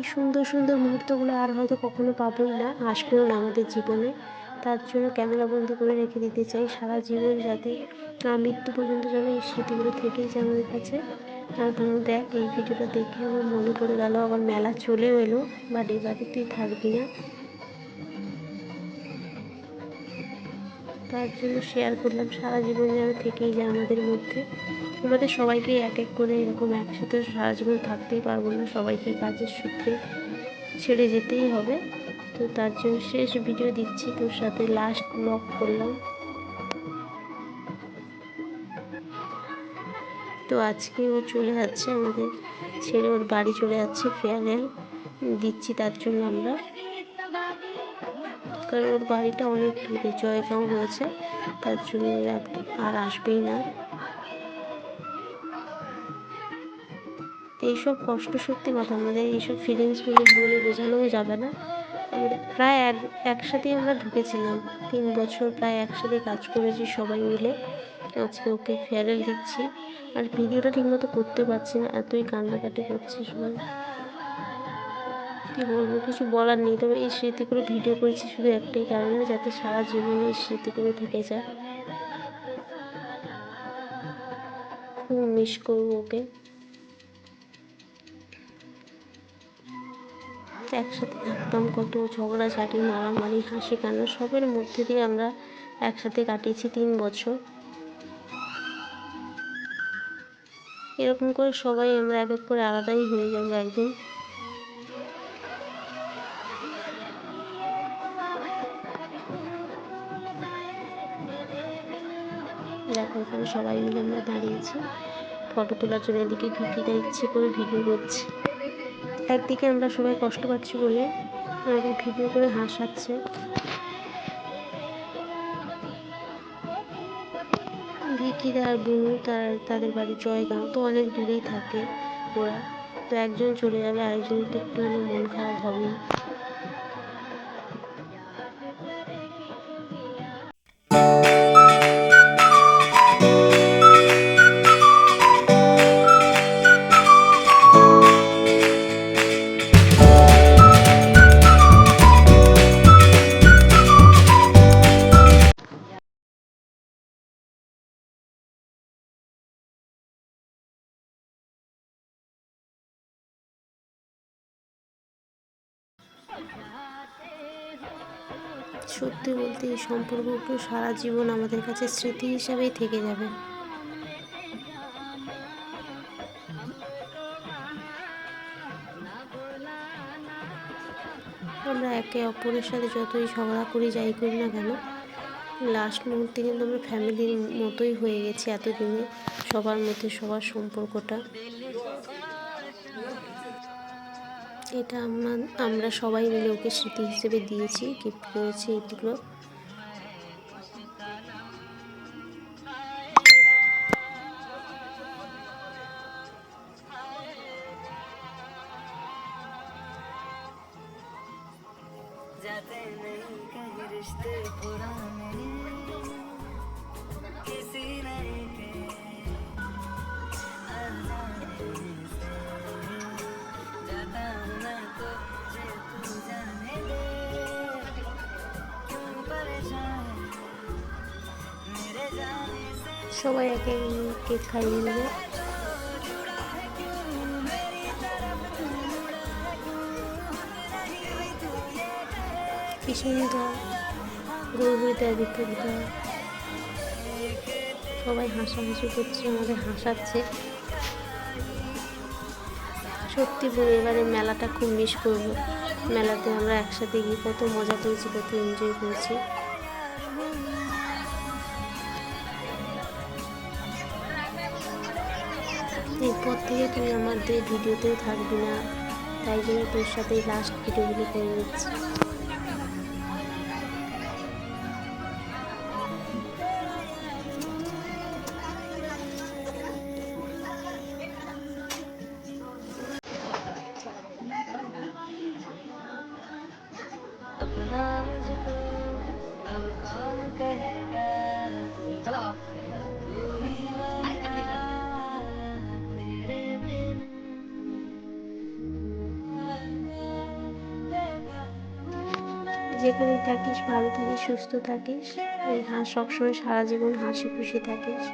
এই সুন্দর সুন্দর মুহূর্তগুলো আর হয়তো কখনো পাবোই না, আসবেও না আমাদের জীবনে। তার জন্য ক্যামেরা বন্ধ করে রেখে দিতে চাই সারা জীবন যাতে মৃত্যু পর্যন্ত যেন এই স্মৃতিগুলো থেকেই যায় আমাদের কাছে। আর দেখ, এই ভিডিওটা দেখে আমার মনে পড়ে গেল, আবার মেলা চলেও এলো বাট এবারে তুই থাকবি না। তার জন্য শেয়ার করলাম। সারা জীবন যেন থেকেই যায় আমাদের মধ্যে। আমাদের সবাইকে এক এক করে এরকম একসাথে সারা জীবন থাকতেই পারব না। সবাইকে কাজের সূত্রে ছেড়ে যেতেই হবে। তো তার জন্য শেষ ভিডিও দিচ্ছি। তোর সাথে লাস্ট ব্লগ করলাম। তো আজকে ও চলে যাচ্ছে আমাদের ছেড়ে ওর বাড়ি চলে যাচ্ছে ফেয়ারওয়েল দিচ্ছি তার জন্য আমরা। কারণ ওর বাড়িটা অনেক দূরে জয়গাঁও রয়েছে তার জন্য আর আসবেই না। এইসব কষ্ট সত্যি কথা, আমাদের এইসব ফিলিংসগুলো বলে বোঝানোও যাবে না। প্রায় এক একসাথেই আমরা ঢুকেছিলাম, তিন বছর প্রায় একসাথে কাজ করেছি সবাই মিলে। আজকে ওকে ফেয়ারেল দিচ্ছি। আর ভিডিওটা ঠিকমতো করতে পারছি না, এতই কান্নাকাটি করছে সবাই। কী বলব, কিছু বলার নেই। তবে এই স্মৃতিগুলো ভিডিও করেছি শুধু একটাই কারণে, যাতে সারা জীবনে এই স্মৃতিগুলো থেকে যায়। খুব মিস করব ওকে। একসাথে থাকতাম কত ঝগড়া, ঝাঁটি, মারামারি, হাসি, কান্না, সবের মধ্যে দিয়ে আমরা একসাথে কাটিয়েছি তিন বছর। এরকম করে সবাই আমরা এক এক করে আলাদাই হয়ে যাব একদিন। দেখো এখানে সবাই মিলে আমরা দাঁড়িয়েছি। ফটো তোলার জন্য এদিকে ঘুঁকিটা ইচ্ছে করে ভিডিও করছি। একদিকে আমরা সবাই কষ্ট পাচ্ছি বলে আমাদের ভিডিও করে হাসাচ্ছে। ভিকিরা আর বুনু তার, তাদের বাড়ি জয়গাঁও তো অনেক দূরেই থাকে ওরা। তো একজন চলে যাবে আরেকজন তো একটু মন খারাপ হবেই সত্যি বলতে এই সম্পর্কগুলো সারা জীবন আমাদের কাছে স্মৃতি হিসাবেই থেকে যাবে। আমরা একে অপরের সাথে যতই ঝগড়া করি, যাই করি না কেন লাস্ট মুহূর্তে কিন্তু আমরা ফ্যামিলির মতোই হয়ে গেছি এতদিনে। সবার মধ্যে সবার সম্পর্কটা। এটা আমরা আমরা সবাই মিলে ওকে স্মৃতি হিসেবে দিয়েছি গিফট করেছি এগুলো जाते नहीं कहीं रिश्ते पुराने সবাই একে কেক খাইয়ে নেবে। কিষণদা গৌরীদা বিপুলদা সবাই হাসাহাসি করছে আমাদের হাসাচ্ছে। সত্যি এবারে মেলাটা খুব মিস করব। মেলাতে আমরা একসাথে গিয়ে কত মজা করেছি, কত এনজয় করেছি। এরপর থেকে তুমি আমাদের ভিডিওতেও থাকবি না, তাই জন্য তোর সাথে লাস্ট ভিডিওগুলো করে নিচ্ছি। যেখানে থাকিস ভালো থাকিস সুস্থ থাকিস এই হাঁস সবসময় সারা জীবন হাসি খুশি থাকিস।